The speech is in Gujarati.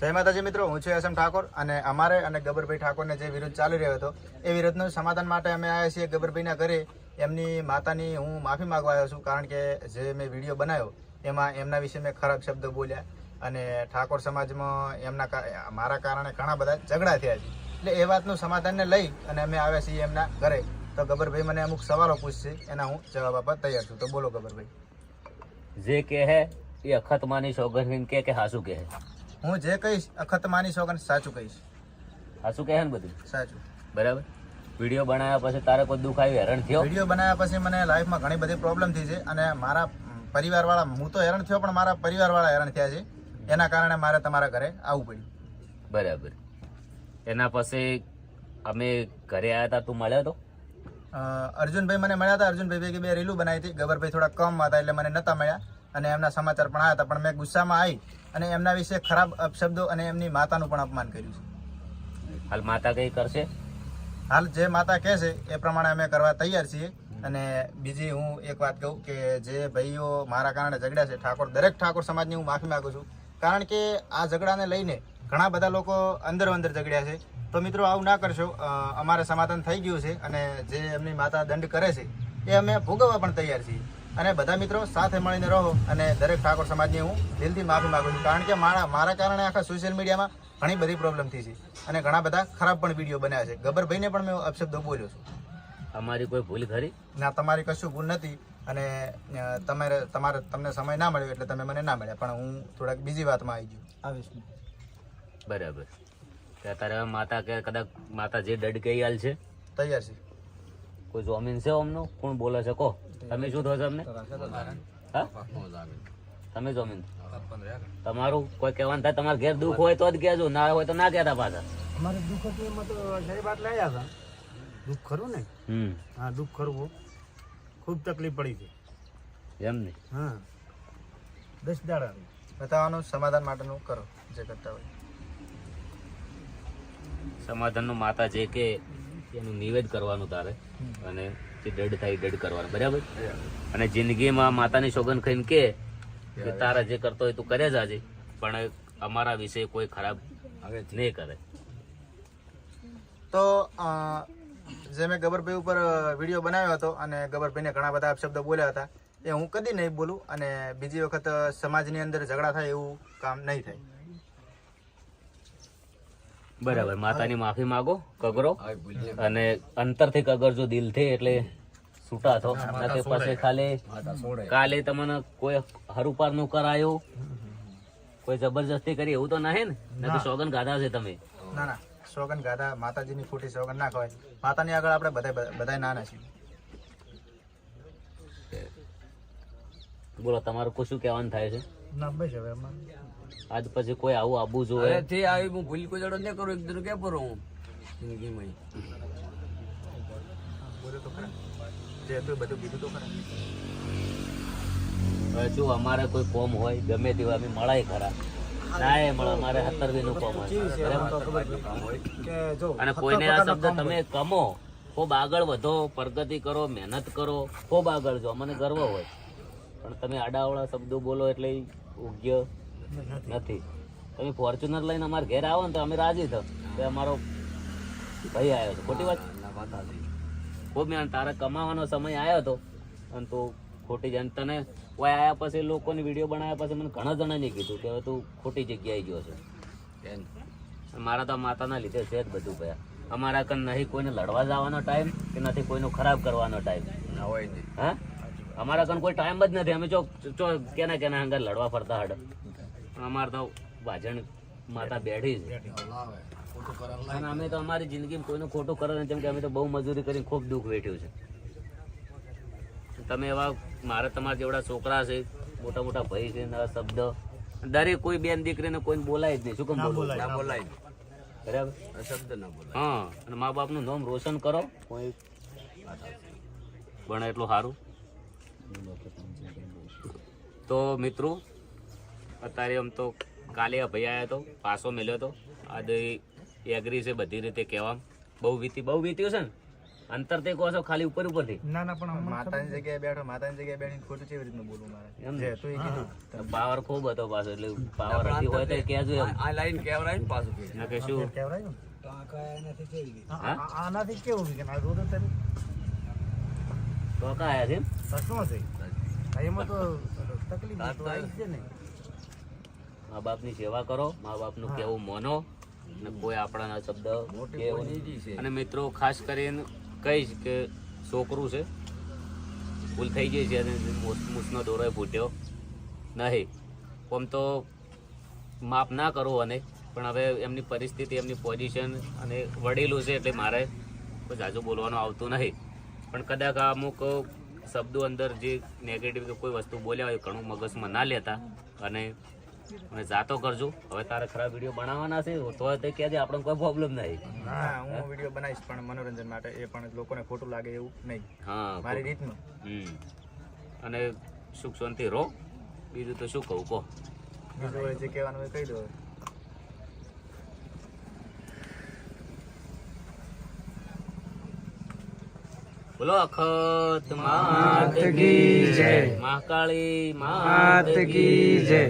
જય માતાજી મિત્રો, હું છું એસએમ ઠાકોર અને અમારે અને ગબરભાઈ ઠાકોરને જે વિરોધ ચાલી રહ્યો હતો, એ વિરોધનું સમાધાન માટે અમે આવ્યા છીએ ગબરભાઈના ઘરે. એમની માતાની હું માફી માગવા આવ્યો છું કારણ કે જે મેં વીડિયો બનાવ્યો, એમાં એમના વિશે મેં ખરાબ શબ્દો બોલ્યા અને ઠાકોર સમાજમાં એમના મારા કારણે ઘણા બધા ઝઘડા થયા છે. એટલે એ વાતનું સમાધાનને લઈ અને અમે આવ્યા છીએ એમના ઘરે. તો ગબરભાઈ મને અમુક સવાલો પૂછશે, એના હું જવાબ આપવા તૈયાર છું. તો બોલો ગબરભાઈ. જે કહે એ અખત માની સોગંદ કે હાસુ કે હે જે કહીશ અખત માની સોગન સાચું કહીશ. સાચું કહે ને બધું? સાચું. બરાબર? વીડિયો બનાવ્યા પછી તારે કોઈ દુઃખ આવ્યું હેરાન થયો? વીડિયો બનાવ્યા પછી મને લાઈફમાં ઘણી બધી પ્રોબ્લેમ થઈ છે અને મારા પરિવારવાળા હું તો હેરાન થયો પણ મારા પરિવારવાળા હેરાન થયા છે. એના કારણે મારે તમારા ઘરે આવવું પડ્યું. બરાબર. એના પછી અમે ઘરે આવ્યા હતા તું મળ્યો તો? અ, અર્જુનભાઈ મને મળ્યા હતા. અર્જુનભાઈ ભેગી બે રીલું બનાવી હતી. ગબરભાઈ થોડા કમ હતા એટલે મને નતા મળ્યા. અને એમના સમાચાર પણ આવ્યા હતા. પણ મેં ગુસ્સામાં આવી અને એમના વિશે ખરાબ અપશબ્દો અને એમની માતાનું પણ અપમાન કર્યું છે. હાલ માતા કઈ કરશે? હાલ જે માતા કહે છે એ પ્રમાણે અમે કરવા તૈયાર છીએ. અને બીજી હું એક વાત કહું કે જે ભાઈઓ મારા કારણે ઝઘડ્યા છે ઠાકોર દરેક ઠાકોર સમાજની હું માફી માગું છું. કારણ કે આ ઝઘડાને લઈને ઘણા બધા લોકો અંદર અંદર ઝઘડ્યા છે. તો મિત્રો આવું ના કરશો. અમારે સમાધાન થઈ ગયું છે અને જે એમની માતા દંડ કરે છે એ અમે ભોગવવા પણ તૈયાર છીએ. અને બધા મિત્રો સાથે મળીને રહો અને દરેક ઠાકોર સમાજની હું દિલથી માફી માગું છું. કારણ કે મારા મારા કારણે આખા સોશિયલ મીડિયામાં ઘણી બધી પ્રોબ્લેમ થઈ છે. અને ઘણા બધા ખરાબ પણ વીડિયો બન્યા છે. ગબ્બરભાઈને પણ મેં અપશબ્દો બોલ્યો છું. અમારી કોઈ ભૂલ ખરી? ના તમારી કશું ભૂલ નથી. અને તમારે તમારે તમને સમય ના મળ્યો એટલે તમે મને ના મળ્યા. પણ હું થોડાક બીજી વાતમાં આવી ગયો. આવીશ બરાબર. હવે માતા કે કદાચ માતા જે દડ ગઈ હાલ છે તૈયાર છે. કોઈ જોમીન છે અમનું? કોણ બોલે છે? કહો તમે શું થો છો અમને હા? તમે જમીન તમારું કોઈ કહેવાનું થાય તમારે ઘેર દુઃખ હોય તો જ કહેજો ના હોય તો ના કહેતા પાછા. અમારે દુઃખ હતું એમાં તો જય બાદ લાયા હતા. દુઃખ ખરું ને? હમ. હા દુઃખ ખરું ખૂબ તકલીફ પડી છે. એમ ને? હા. દસ દાડા. બતાવવાનું સમાધાન માટેનું કરો જે કરતા હોય. સમાધાનનું માતા જે કે એનું નિવેદ કરવાનું તારે. અને જે દડ થાય દડ કરવાનું બરાબર? અને જિંદગીમાં માતાની સોગન ખાઈને કે કે તારા જે કરતો હોય તું કરે જ આજે પણ અમારા વિશે કોઈ ખરાબ નહીં કરે. તો જે મેં ગબરભાઈ ઉપર વીડિયો બનાવ્યો હતો અને ગબરભાઈને ઘણા બધા અપશબ્દો બોલ્યા હતા એ હું કદી નહીં બોલું અને બીજી વખત સમાજની અંદર ઝઘડા થાય એવું કામ નહીં થાય. બરાબર માતાની માફી માંગો કગરો. અને અંતરથી કગરજો દિલથી એટલે છૂટા થો. નથી પછી ખાલી કાલે તમને કોઈ હરુપારનું કરાયું કોઈ જબરજસ્તી કરી એવું તો નહીં ને? નથી સોગન ગાધા છે તમે. ના ના. સોગન ગાધા માતાજીની ખોટી સોગન ના ખવાય. માતાની આગળ આપણે બધા બધા નાના છીએ. બોલો તમારું શું કહેવાનું થાય છે? ના બસ હવે અમારે આજ પછી કોઈ આવું આબુ જોવે? તે આવી હું ભૂલ કોઈ જડો ન કરું એક દિન કે પર હું? જિંદગીમાં. બોલ્યો તો ખરા જે હતું બધું કીધું તો ખરા. હવે અમારે કોઈ કોમ હોય ગમે તેવા અમે મળાય ખરા. ના મળે અમારે સત્તરનું કોમ હોય. બરાબર? કે જો અને કોઈને આ શબ્દ તમે કમો ખૂબ આગળ વધો પ્રગતિ કરો મહેનત કરો ખૂબ આગળ જો. મને ગર્વ હોય. પણ તમે આડાવાળા શબ્દો બોલો એટલે યોગ્ય નથી. તમે ફોર્ચ્યુનર લઈને અમારા ઘેર આવો ને તો અમે રાજી થો. કે અમારો ભાઈ આવ્યો છે ખોટી વાત? ખૂબ મેં તારા કમાવાનો સમય આવ્યો હતો. અને તું ખોટી જાય તને કોઈ આવ્યા પછી લોકોની વીડિયો બનાવ્યા પછી મને ઘણા જણાને કીધું કે હવે તું ખોટી જગ્યાએ ગયો છે. મારા તો માતાના લીધે છે જ બધું ભયા. અમારા કન નહીં કોઈને લડવા જવાનો ટાઈમ કે નથી કોઈનો ખરાબ કરવાનો ટાઈમ ના હોય નહીં. હા? અમારા કણ કોઈ ટાઈમ જ નથી. અમે જો જો કેના કેના અંગર લડવા ફરતા હડ. અમારે તો ભાજણ માતા બેઠી છે. અને અમે તો અમારી જિંદગીમાં કોઈનું ખોટું કરે નહીં જેમ કે અમે તો બહુ મજૂરી કરીને ખૂબ દુઃખ વેઠ્યું છે. તમે એવા મારા તમારા જેવડા છોકરા છે મોટા મોટા ભાઈ છે નવા શબ્દ. દરેક કોઈ બેન દીકરીને કોઈ બોલાય જ નહીં. શું કેમ બોલાય ના બોલાય. બરાબર? શબ્દ ના બોલાય. હા અને મા બાપનું નામ રોશન કરો. કોઈ ભણે એટલું સારું. તો મિત્રો અત્યારે આમ તો કાલે ભાઈ આવ્યો હતો પાસો મેલ્યો હતો આજે એગ્રી છે બધી રીતે કહેવા બહુ વીતી બહુ વીત્યું છે ને? અંતર તે કહો છો ખાલી ઉપર ઉપરથી ના ના પણ માતાની જગ્યાએ બેઠો માતાની જગ્યાએ બેઠીને ખોટું કેવી રીતનું બોલું મારે? એમ છે તો એ કીધું. પાવર ખૂબ હતો પાછો એટલે પાવર હતી હોય તો કહેજો એમ. આ લાઈન કેવરાય ને પાછું કે ના કે શું કહેવાય ને આ- હા? આ- આનાથી કેવું કે ના રોડ અત્યારે તો કા છે એમ? સસ્તો છે એમાં તો તકલીફ તો આવી છે ને. મા બાપની સેવા કરો મા બાપનું કેવું મનો અને કોઈ આપણાના શબ્દ અને મિત્રો ખાસ કરીને કહીશ કે છોકરું છે ભૂલ થઈ ગઈ છે અને મૂસ- મૂસનો દોરો ફૂટ્યો. નહીં. આમ તો માફ ના કરો અને પણ હવે એમની પરિસ્થિતિ એમની પોઝિશન અને વડીલું છે એટલે મારે કોઈ જાજુ બોલવાનું આવતું નહીં. પણ કદાચ આ અમુક શબ્દો અંદર જે નેગેટિવ કે કોઈ વસ્તુ બોલ્યા હોય ઘણું મગજમાં ના લેતા. અને અને જાતો કરજો. હવે તારે ખરાબ વીડિયો બનાવવાના છે તો તે કહેજે આપણને કોઈ પ્રોબ્લેમ નહીં. હા હું વીડિયો બનાવીશ પણ મનોરંજન માટે એ પણ લોકોને ખોટું લાગે એવું નહીં. હા મારી રીતનું. હમ. અને સુખ શાંતિ રહો. બીજું તો શું કહું કહો. બીજું જે કહેવાનું હોય કહી દો બોલો અખત માત કી જય. મહાકાળી માત કી જય.